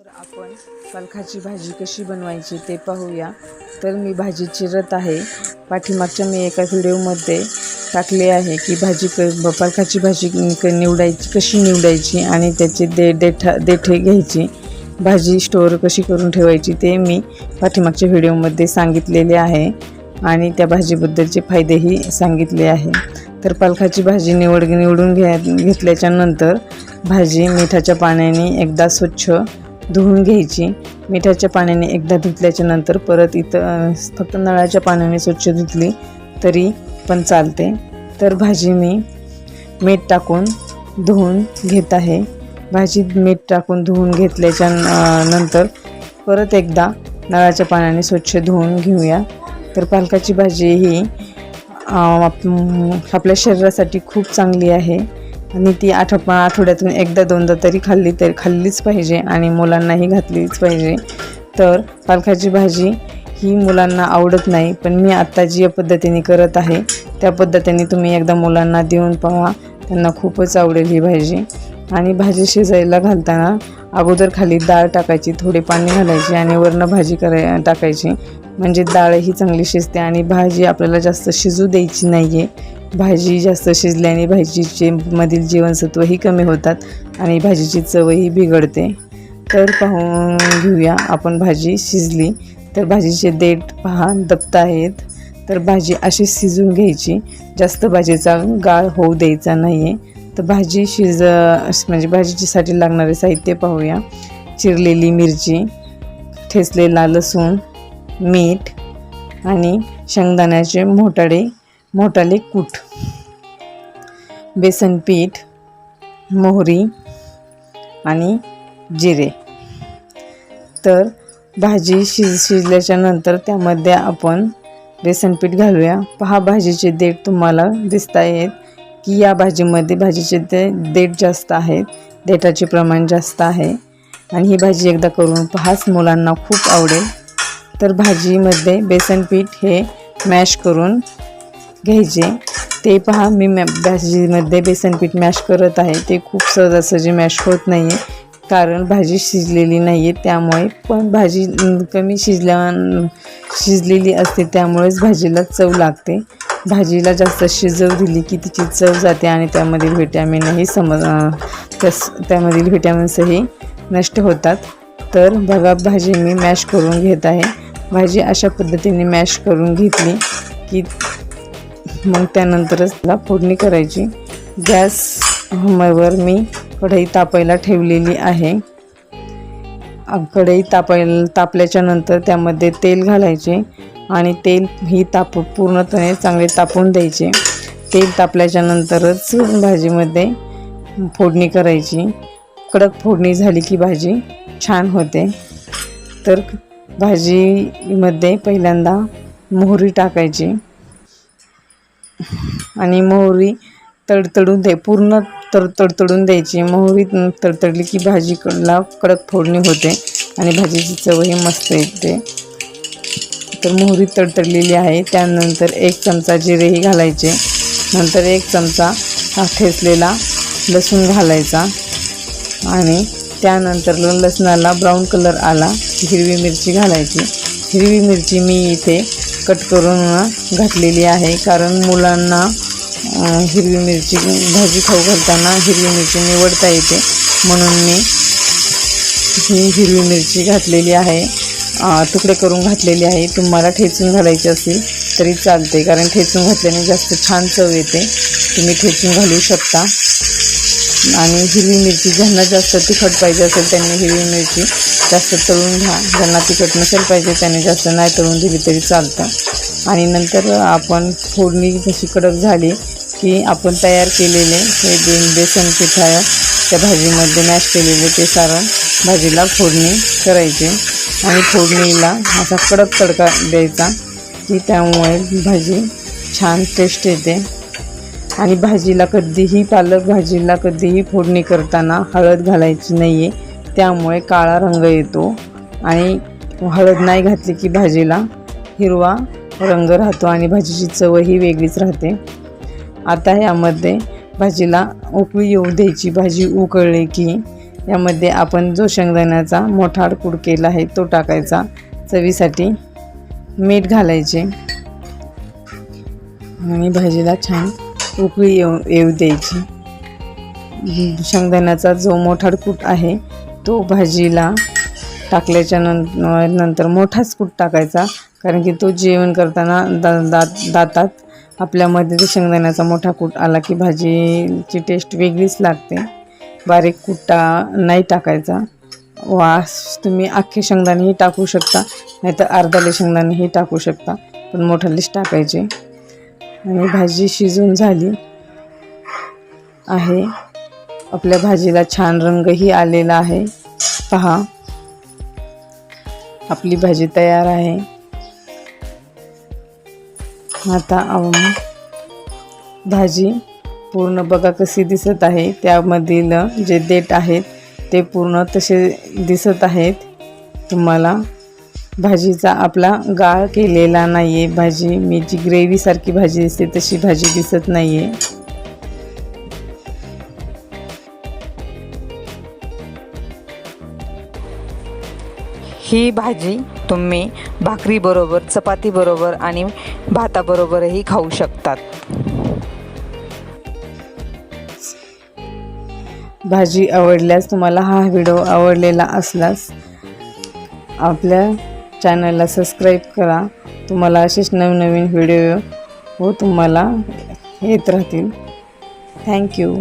तर आपण पालखाची भाजी कशी बनवायची ते पाहूया. तर मी भाजी चिरत आहे. पाठीमागच्या मी एका व्हिडिओमध्ये टाकले आहे की भाजी क ब- भाजी क निवडायची कशी निवडायची आणि त्याचे दे देठा देठे घ्यायची. भाजी स्टोअर कशी करून ठेवायची ते मी पाठीमागच्या व्हिडिओमध्ये सांगितलेले आहे आणि त्या भाजीबद्दलचे फायदेही सांगितले आहे. तर पालखाची भाजी निवड निवडून घ्या घेतल्याच्यानंतर भाजी मिठाच्या पाण्याने एकदा स्वच्छ धुवून घ्यायची. मिठाच्या पाण्याने एकदा धुतल्याच्या नंतर परत इथं फक्त नळाच्या पाण्याने स्वच्छ धुतली तरी पण चालते. तर भाजी मी मीठ टाकून धुवून घेत आहे. भाजीत मीठ टाकून धुवून घेतल्याच्या नंतर परत एकदा नळाच्या पाण्याने स्वच्छ धुवून घेऊया. तर पालकाची भाजी ही आपल्या शरीरासाठी खूप चांगली आहे. आणि ती आठ आठवड्यातून एकदा दोनदा तरी खाल्ली तरी खाल्लीच पाहिजे आणि मुलांनाही घातलीच पाहिजे. तर पालकाची भाजी ही मुलांना आवडत नाही पण मी आत्ता जी या पद्धतीने करत आहे त्या पद्धतीने तुम्ही एकदा मुलांना देऊन पहा. त्यांना खूपच आवडेल ही भाजी. आणि भाजी शिजायला घालताना अगोदर खाली डाळ टाकायची थोडे पाणी घालायचे आणि वरनं भाजी कराय टाकायची. म्हणजे डाळही चांगली शिजते आणि भाजी आपल्याला जास्त शिजू द्यायची नाही आहे भाजी जास्त शिजल्याने भाजीचे मधील जीवनसत्वही कमी होतात आणि भाजीची चवही बिघडते. तर पाहून घेऊया आपण भाजी शिजली. तर भाजीचे देठ पहा दप्त आहेत. तर भाजी अशी शिजून घ्यायची. जास्त भाजीचा गाळ होऊ द्यायचा नाही आहे तर भाजी शिज म्हणजे भाजीच्यासाठी लागणारे साहित्य पाहूया. चिरलेली मिरची ठेचलेला लसूण मीठ आणि शेंगदाण्याचे मोटाडे मोठाले कूट. बेसन पीठ मोहरी आणि जिरे. तर भाजी शिज शिजल्याच्या नंतर त्यामध्ये आपण बेसन पीठ घालूया. पहा भाजीचे देठ तुम्हाला दिसत आहेत की या भाजीमध्ये भाजीचे ते देठ जास्त आहेत. देठाचे प्रमाण जास्त आहे. आणि ही भाजी एकदा करून पहाच मुलांना खूप आवडेल. तर भाजीमध्ये बेसन पीठ हे मॅश करून घ्यायचे. ते पहा मी मॅ भाजीमध्ये बेसन पीठ मॅश करत आहे. ते खूप सहजासहजी मॅश होत नाही आहे कारण भाजी शिजलेली नाही आहे त्यामुळे पण भाजी कमी शिजल्या शिजलेली असते. त्यामुळेच भाजीला चव लागते. भाजीला जास्त शिजव दिली की तिची चव जाते आणि त्यामधील व्हिटॅमिनही समज त्यास त्यामधील व्हिटॅमिन्सही नष्ट होतात. तर बघा भाजी मी मॅश करून घेत आहे. भाजी अशा पद्धतीने मॅश करून घेतली की मग त्यानंतरच त्याला फोडणी करायची. गॅस वर मी कढई तापायला ठेवलेली आहे. कढई तापायला तापल्याच्या नंतर त्यामध्ये तेल घालायचे आणि तेल ही ताप पूर्णपणे चांगले तापून द्यायचे. तेल तापल्याच्या नंतरच भाजीमध्ये फोडणी करायची. कडक फोडणी झाली की भाजी छान होते. तर भाजीमध्ये पहिल्यांदा मोहरी टाकायची. आणि मोहरी तडतडून दे पूर्ण तर तडतडून द्यायची. मोहरी तडतडली की भाजीला कडक फोडणी होते आणि भाजीची चवही मस्त येते. तर मोहरी तडतडलेली आहे. त्यानंतर एक चमचा जिरेही घालायचे. नंतर एक चमचा हा ठेचलेला लसूण घालायचा. आणि त्यानंतर लसणाला ब्राऊन कलर आला. हिरवी मिरची घालायची. हिरवी मिरची मी इथे कट करून घातलेली आहे. कारण मुलांना हिरवी मिरची भाजी खाऊ घालताना हिरवी मिरची निवडता येते. म्हणून मी ही हिरवी मिरची घातलेली आहे. तुकडे करून घातलेली आहे. तुम्हाला ठेचून घालायची असेल तरी चालते कारण ठेचून घातल्याने जास्त छान चव येते. तुम्ही ठेचून घालू शकता. आणि हिरवी मिरची ज्यांना जास्त तिखट पाहिजे असेल त्यांनी हिरवी मिरची जास्त तळून घ्या ज्यांना तिखट नसेल पाहिजे त्यांनी जास्त नाही तळून दिली तरी चालतं. आणि नंतर आपण फोडणी जशी कडक झाली की आपण तयार केलेले हे बे बेसन पिठा त्या भाजीमध्ये मॅश केलेले ते सारण भाजीला फोडणी करायची. आणि फोडणीला असा कडक तडका द्यायचा की त्यामुळे भाजी छान टेस्ट येते. आणि भाजीला कधीही पालक भाजीला कधीही फोडणी करताना हळद घालायची नाही आहे त्यामुळे काळा रंग येतो. आणि हळद नाही घातली की भाजीला हिरवा रंग राहतो आणि भाजीची चवही वेगळीच राहते. आता यामध्ये भाजीला उकळी येऊ द्यायची. भाजी उकळली की यामध्ये आपण जो शेंगदाण्याचा मोठा कुड केला आहे तो टाकायचा. चवीसाठी मीठ घालायचे. आणि भाजीला छान उकळी येऊ येऊ द्यायची. शेंगदाण्याचा जो मोठा कूट आहे तो भाजीला टाकल्याच्या नं नंतर मोठाच कूट टाकायचा. कारण की तो जेवण करताना दा दात दातात आपल्यामध्ये ते शेंगदाण्याचा मोठा कूट आला की भाजीची टेस्ट वेगळीच लागते. बारीक कुटा नाही टाकायचा. वास तुम्ही अख्खे शेंगदाणेही टाकू शकता. नाहीतर अर्धाले शेंगदाणेही टाकू शकता. पण मोठालेच टाकायचे. आणि भाजी शिजून झाली आहे. आपल्या भाजीला छान रंगही आलेला आहे. पहा. आपली भाजी तयार आहे. आता भाजी पूर्ण बघा कशी दिसत आहे. त्यामधील जे देठ आहेत ते पूर्ण तसे दिसत आहेत. तुम्हाला भाजीचा आपला गाळ केलेला नाही आहे भाजी मी जी ग्रेव्हीसारखी भाजी दिसते तशी भाजी दिसत नाही आहे ही भाजी तुम्ही भाकरीबरोबर चपातीबरोबर आणि भाताबरोबरही खाऊ शकतात. भाजी आवडल्यास तुम्हाला हा व्हिडिओ आवडलेला असल्यास आपल्या चॅनलला सबस्क्राईब करा. तुम्हाला असेच नवनवीन व्हिडिओ व तुम्हाला येत राहतील. थँक्यू